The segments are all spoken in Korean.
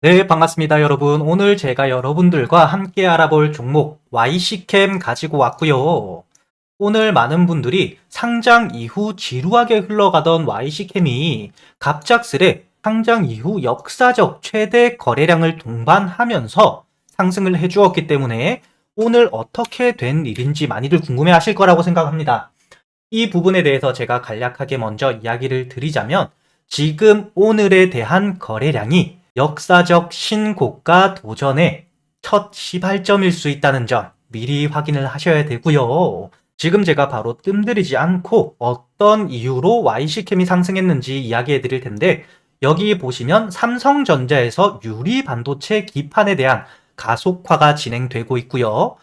네, 반갑습니다, 여러분. 오늘 제가 여러분들과 함께 알아볼 종목 YC캠 가지고 왔고요. 오늘 많은 분들이 상장 이후 지루하게 흘러가던 YC캠이 갑작스레 상장 이후 역사적 최대 거래량을 동반하면서 상승을 해주었기 때문에 오늘 어떻게 된 일인지 많이들 궁금해 하실 거라고 생각합니다. 이 부분에 대해서 제가 간략하게 먼저 이야기를 드리자면 지금 오늘에 대한 거래량이 역사적 신고가 도전의 첫 시발점일 수 있다는 점 미리 확인을 하셔야 되고요. 지금 제가 바로 뜸들이지 않고 어떤 이유로 YC캠이 상승했는지 이야기해 드릴 텐데 여기 보시면 삼성전자에서 유리 반도체 기판에 대한 가속화가 진행되고 있고요.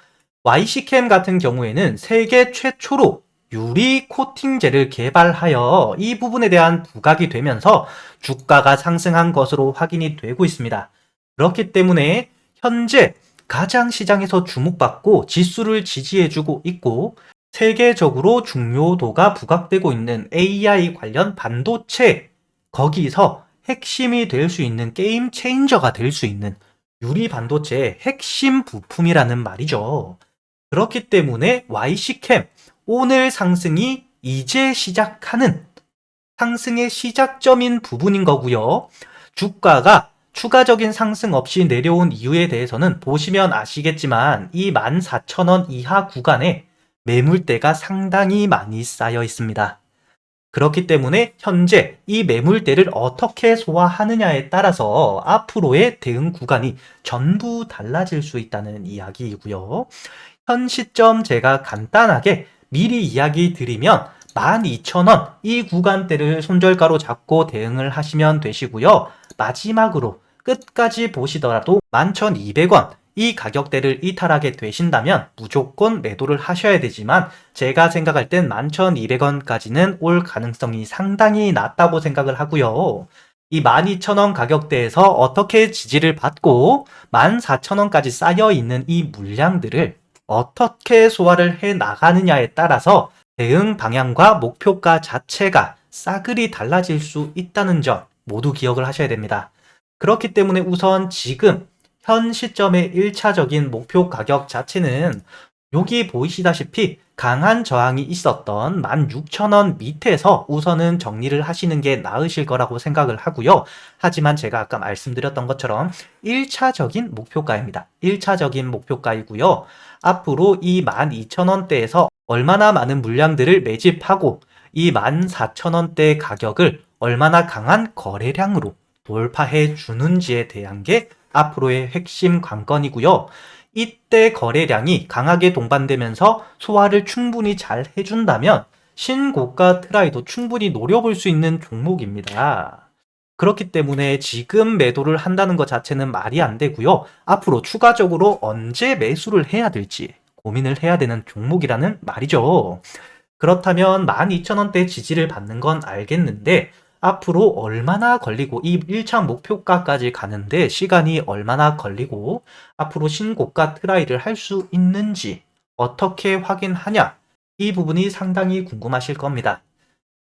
YC캠 같은 경우에는 세계 최초로 유리 코팅제를 개발하여 이 부분에 대한 부각이 되면서 주가가 상승한 것으로 확인이 되고 있습니다. 그렇기 때문에 현재 가장 시장에서 주목받고 지수를 지지해주고 있고 세계적으로 중요도가 부각되고 있는 AI 관련 반도체 거기서 핵심이 될 수 있는 게임 체인저가 될 수 있는 유리 반도체의 핵심 부품이라는 말이죠. 그렇기 때문에 YC캠 오늘 상승이 이제 시작하는 상승의 시작점인 부분인 거고요. 주가가 추가적인 상승 없이 내려온 이유에 대해서는 보시면 아시겠지만 이 14,000원 이하 구간에 매물대가 상당히 많이 쌓여 있습니다. 그렇기 때문에 현재 이 매물대를 어떻게 소화하느냐에 따라서 앞으로의 대응 구간이 전부 달라질 수 있다는 이야기이고요. 현 시점 제가 간단하게 미리 이야기 드리면 12,000원 이 구간대를 손절가로 잡고 대응을 하시면 되시고요. 마지막으로 끝까지 보시더라도 11,200원 이 가격대를 이탈하게 되신다면 무조건 매도를 하셔야 되지만 제가 생각할 땐 11,200원까지는 올 가능성이 상당히 낮다고 생각을 하고요. 이 12,000원 가격대에서 어떻게 지지를 받고 14,000원까지 쌓여 있는 이 물량들을 어떻게 소화를 해 나가느냐에 따라서 대응 방향과 목표가 자체가 싸그리 달라질 수 있다는 점 모두 기억을 하셔야 됩니다. 그렇기 때문에 우선 지금 현 시점의 1차적인 목표 가격 자체는 여기 보이시다시피 강한 저항이 있었던 16,000원 밑에서 우선은 정리를 하시는 게 나으실 거라고 생각을 하고요. 하지만 제가 아까 말씀드렸던 것처럼 1차적인 목표가입니다. 1차적인 목표가이고요. 앞으로 이 12,000원대에서 얼마나 많은 물량들을 매집하고 이 14,000원대 가격을 얼마나 강한 거래량으로 돌파해 주는지에 대한 게 앞으로의 핵심 관건이고요. 이때 거래량이 강하게 동반되면서 소화를 충분히 잘 해준다면 신고가 트라이도 충분히 노려볼 수 있는 종목입니다. 그렇기 때문에 지금 매도를 한다는 것 자체는 말이 안 되고요. 앞으로 추가적으로 언제 매수를 해야 될지 고민을 해야 되는 종목이라는 말이죠. 그렇다면 12,000원대 지지를 받는 건 알겠는데 앞으로 얼마나 걸리고 이 1차 목표가까지 가는데 시간이 얼마나 걸리고 앞으로 신고가 트라이를 할 수 있는지 어떻게 확인하냐 이 부분이 상당히 궁금하실 겁니다.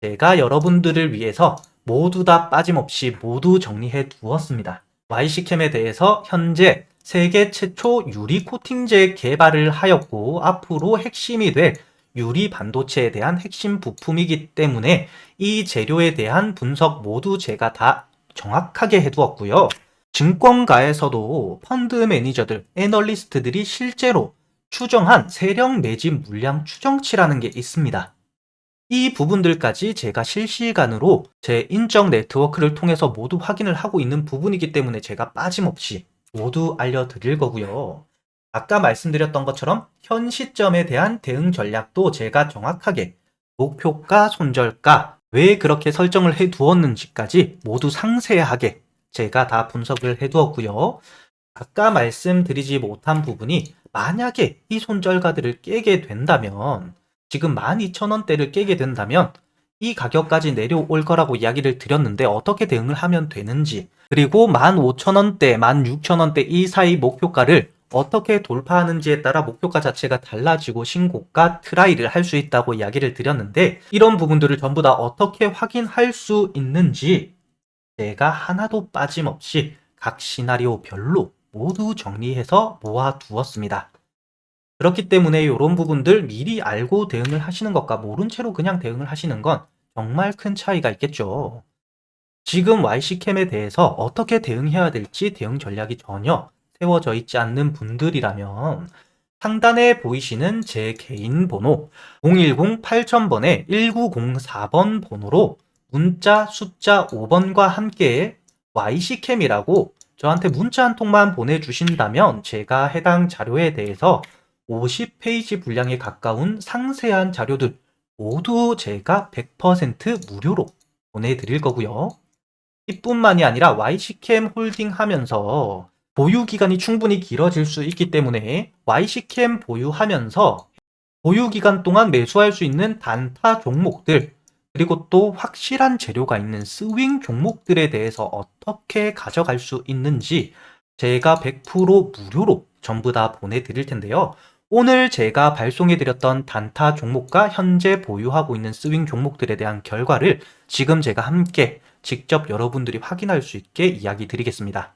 제가 여러분들을 위해서 모두 다 빠짐없이 모두 정리해 두었습니다. YC캠에 대해서 현재 세계 최초 유리 코팅제 개발을 하였고 앞으로 핵심이 될 유리 반도체에 대한 핵심 부품이기 때문에 이 재료에 대한 분석 모두 제가 다 정확하게 해두었고요. 증권가에서도 펀드 매니저들, 애널리스트들이 실제로 추정한 세력 매집 물량 추정치라는 게 있습니다. 이 부분들까지 제가 실시간으로 제 인적 네트워크를 통해서 모두 확인을 하고 있는 부분이기 때문에 제가 빠짐없이 모두 알려드릴 거고요. 아까 말씀드렸던 것처럼 현 시점에 대한 대응 전략도 제가 정확하게 목표가, 손절가, 왜 그렇게 설정을 해 두었는지까지 모두 상세하게 제가 다 분석을 해 두었고요. 아까 말씀드리지 못한 부분이 만약에 이 손절가들을 깨게 된다면 지금 12,000원대를 깨게 된다면 이 가격까지 내려올 거라고 이야기를 드렸는데 어떻게 대응을 하면 되는지 그리고 15,000원대, 16,000원대 이 사이 목표가를 어떻게 돌파하는지에 따라 목표가 자체가 달라지고 신고가 트라이를 할 수 있다고 이야기를 드렸는데 이런 부분들을 전부 다 어떻게 확인할 수 있는지 제가 하나도 빠짐없이 각 시나리오별로 모두 정리해서 모아두었습니다. 그렇기 때문에 이런 부분들 미리 알고 대응을 하시는 것과 모른 채로 그냥 대응을 하시는 건 정말 큰 차이가 있겠죠. 지금 YC캠에 대해서 어떻게 대응해야 될지 대응 전략이 전혀 세워져 있지 않는 분들이라면 상단에 보이시는 제 개인 번호 010-8000번에 1904번 번호로 문자 숫자 5번과 함께 YC캠이라고 저한테 문자 한 통만 보내주신다면 제가 해당 자료에 대해서 50페이지 분량에 가까운 상세한 자료들 모두 제가 100% 무료로 보내드릴 거고요. 이뿐만이 아니라 YC캠 홀딩 하면서 보유 기간이 충분히 길어질 수 있기 때문에 YC캠 보유하면서 보유 기간 동안 매수할 수 있는 단타 종목들 그리고 또 확실한 재료가 있는 스윙 종목들에 대해서 어떻게 가져갈 수 있는지 제가 100% 무료로 전부 다 보내드릴 텐데요. 오늘 제가 발송해드렸던 단타 종목과 현재 보유하고 있는 스윙 종목들에 대한 결과를 지금 제가 함께 직접 여러분들이 확인할 수 있게 이야기 드리겠습니다.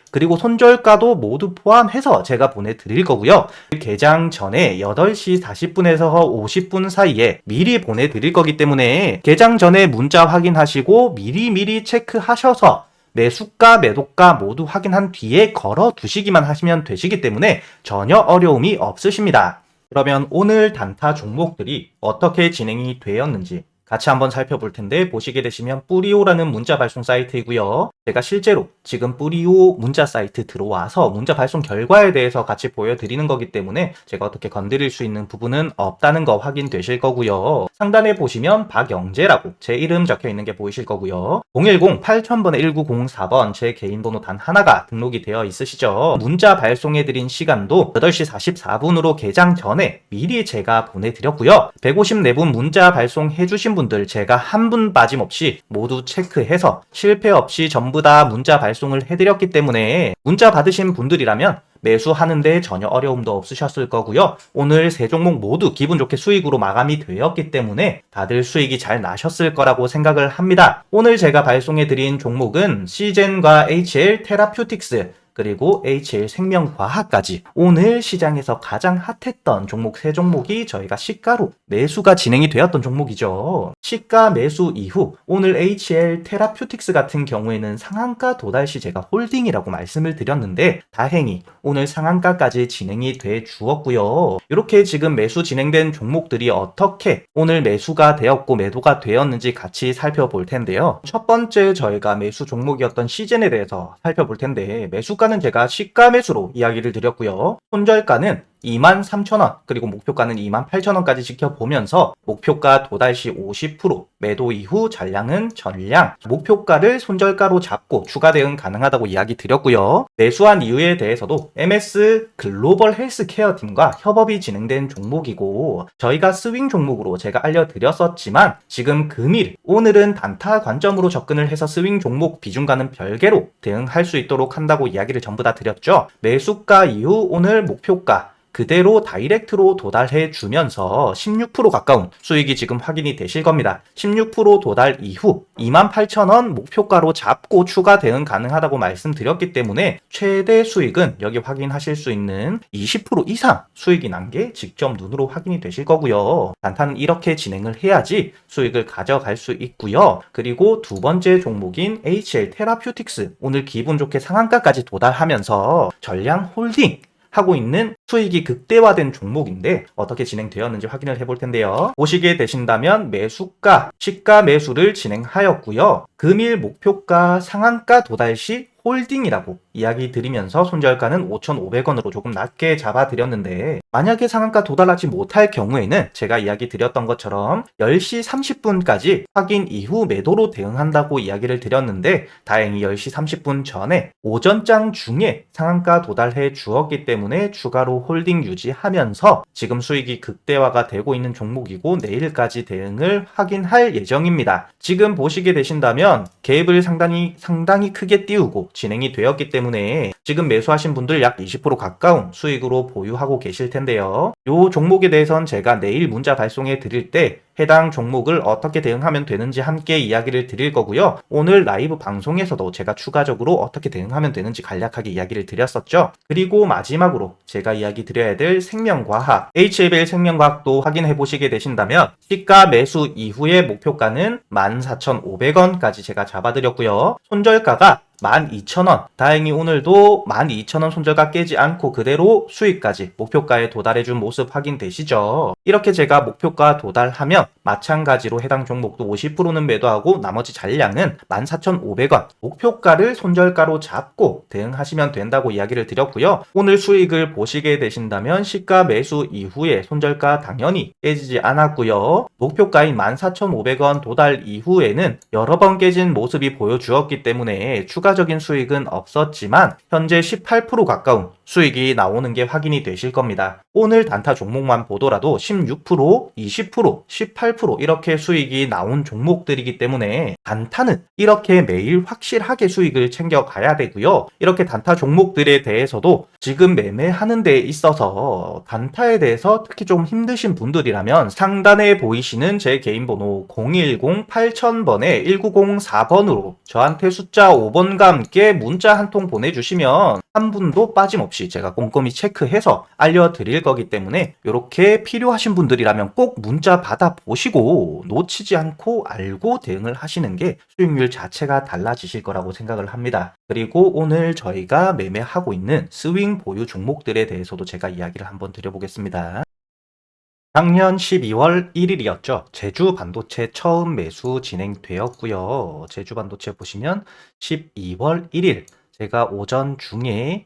그리고 손절가도 모두 포함해서 제가 보내드릴 거고요. 개장 전에 8시 40분에서 50분 사이에 미리 보내드릴 거기 때문에 개장 전에 문자 확인하시고 미리미리 체크하셔서 매수가, 매도가 모두 확인한 뒤에 걸어 두시기만 하시면 되시기 때문에 전혀 어려움이 없으십니다. 그러면 오늘 단타 종목들이 어떻게 진행이 되었는지 같이 한번 살펴볼 텐데 보시게 되시면 뿌리오라는 문자 발송 사이트이고요. 제가 실제로 지금 뿌리오 문자 사이트 들어와서 문자 발송 결과에 대해서 같이 보여드리는 거기 때문에 제가 어떻게 건드릴 수 있는 부분은 없다는 거 확인되실 거고요. 상단에 보시면 박영재라고 제 이름 적혀 있는 게 보이실 거고요. 010-8000번에 1904번 제 개인 번호 단 하나가 등록이 되어 있으시죠. 문자 발송해드린 시간도 8시 44분으로 개장 전에 미리 제가 보내드렸고요. 154분 문자 발송해주신 분들 제가 한 분 빠짐없이 모두 체크해서 실패 없이 전부 다 문자 발송을 해드렸기 때문에 문자 받으신 분들이라면 매수하는데 전혀 어려움도 없으셨을 거고요. 오늘 세 종목 모두 기분 좋게 수익으로 마감이 되었기 때문에 다들 수익이 잘 나셨을 거라고 생각을 합니다. 오늘 제가 발송해드린 종목은 시젠과 HL 테라퓨틱스 그리고 HL 생명과학까지 오늘 시장에서 가장 핫했던 종목 세 종목이 저희가 시가로 매수가 진행이 되었던 종목이죠. 시가 매수 이후 오늘 HL 테라퓨틱스 같은 경우에는 상한가 도달 시 제가 홀딩이라고 말씀을 드렸는데 다행히 오늘 상한가까지 진행이 돼 주었고요. 이렇게 지금 매수 진행된 종목들이 어떻게 오늘 매수가 되었고 매도가 되었는지 같이 살펴볼 텐데요. 첫 번째 저희가 매수 종목이었던 시즌에 대해서 살펴볼 텐데 매수 가는 제가 시가 매수로 이야기를 드렸고요. 손절가는 23,000원 그리고 목표가는 28,000원까지 지켜보면서 목표가 도달 시 50% 매도 이후 전량은 전량 목표가를 손절가로 잡고 추가 대응 가능하다고 이야기 드렸고요. 매수한 이유에 대해서도 MS 글로벌 헬스케어 팀과 협업이 진행된 종목이고 저희가 스윙 종목으로 제가 알려드렸었지만 지금 금일 오늘은 단타 관점으로 접근을 해서 스윙 종목 비중과는 별개로 대응할 수 있도록 한다고 이야기를 전부 다 드렸죠. 매수가 이후 오늘 목표가 그대로 다이렉트로 도달해 주면서 16% 가까운 수익이 지금 확인이 되실 겁니다. 16% 도달 이후 28,000원 목표가로 잡고 추가 대응 가능하다고 말씀드렸기 때문에 최대 수익은 여기 확인하실 수 있는 20% 이상 수익이 난 게 직접 눈으로 확인이 되실 거고요. 단타는 이렇게 진행을 해야지 수익을 가져갈 수 있고요. 그리고 두 번째 종목인 HL 테라퓨틱스 오늘 기분 좋게 상한가까지 도달하면서 전량 홀딩 하고 있는 수익이 극대화된 종목인데 어떻게 진행되었는지 확인을 해볼 텐데요. 보시게 되신다면 매수가, 시가 매수를 진행하였고요. 금일 목표가 상한가 도달 시 홀딩이라고 이야기 드리면서 손절가는 5,500원으로 조금 낮게 잡아드렸는데 만약에 상한가 도달하지 못할 경우에는 제가 이야기 드렸던 것처럼 10시 30분까지 확인 이후 매도로 대응한다고 이야기를 드렸는데 다행히 10시 30분 전에 오전장 중에 상한가 도달해 주었기 때문에 추가로 홀딩 유지하면서 지금 수익이 극대화가 되고 있는 종목이고 내일까지 대응을 확인할 예정입니다. 지금 보시게 되신다면 갭을 상당히 상당히 크게 띄우고 진행이 되었기 때문에 지금 매수하신 분들 약 20% 가까운 수익으로 보유하고 계실 텐데요. 이 종목에 대해선 제가 내일 문자 발송해 드릴 때 해당 종목을 어떻게 대응하면 되는지 함께 이야기를 드릴 거고요. 오늘 라이브 방송에서도 제가 추가적으로 어떻게 대응하면 되는지 간략하게 이야기를 드렸었죠. 그리고 마지막으로 제가 이야기 드려야 될 생명과학, HBL 생명과학도 확인해 보시게 되신다면 시가 매수 이후의 목표가는 14,500원까지 제가 잡아드렸고요. 손절가가 12,000원. 다행히 오늘도 12,000원 손절가 깨지 않고 그대로 수익까지 목표가에 도달해준 모습 확인되시죠? 이렇게 제가 목표가 도달하면 마찬가지로 해당 종목도 50%는 매도하고 나머지 잔량은 14,500원. 목표가를 손절가로 잡고 대응하시면 된다고 이야기를 드렸고요. 오늘 수익을 보시게 되신다면 시가 매수 이후에 손절가 당연히 깨지지 않았고요. 목표가인 14,500원 도달 이후에는 여러 번 깨진 모습이 보여주었기 때문에 추가적인 수익은 없었지만 현재 18% 가까운 수익이 나오는 게 확인이 되실 겁니다. 오늘 단타 종목만 보더라도 16%, 20%, 18% 이렇게 수익이 나온 종목들이기 때문에 단타는 이렇게 매일 확실하게 수익을 챙겨 가야 되고요. 이렇게 단타 종목들에 대해서도 지금 매매하는 데 있어서 단타에 대해서 특히 좀 힘드신 분들이라면 상단에 보이시는 제 개인 번호 010-8000번에 1904번으로 저한테 숫자 5번과 함께 문자 한 통 보내주시면 한 분도 빠짐없이 제가 꼼꼼히 체크해서 알려드릴 거기 때문에 이렇게 필요하신 분들이라면 꼭 문자 받아 보시고 놓치지 않고 알고 대응을 하시는 게 수익률 자체가 달라지실 거라고 생각을 합니다. 그리고 오늘 저희가 매매하고 있는 스윙 보유 종목들에 대해서도 제가 이야기를 한번 드려보겠습니다. 작년 12월 1일이었죠. 제주 반도체 처음 매수 진행되었고요. 제주 반도체 보시면 12월 1일 제가 오전 중에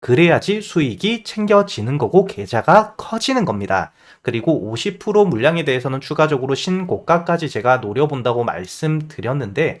그래야지 수익이 챙겨지는 거고 계좌가 커지는 겁니다. 그리고 50% 물량에 대해서는 추가적으로 신고가까지 제가 노려본다고 말씀드렸는데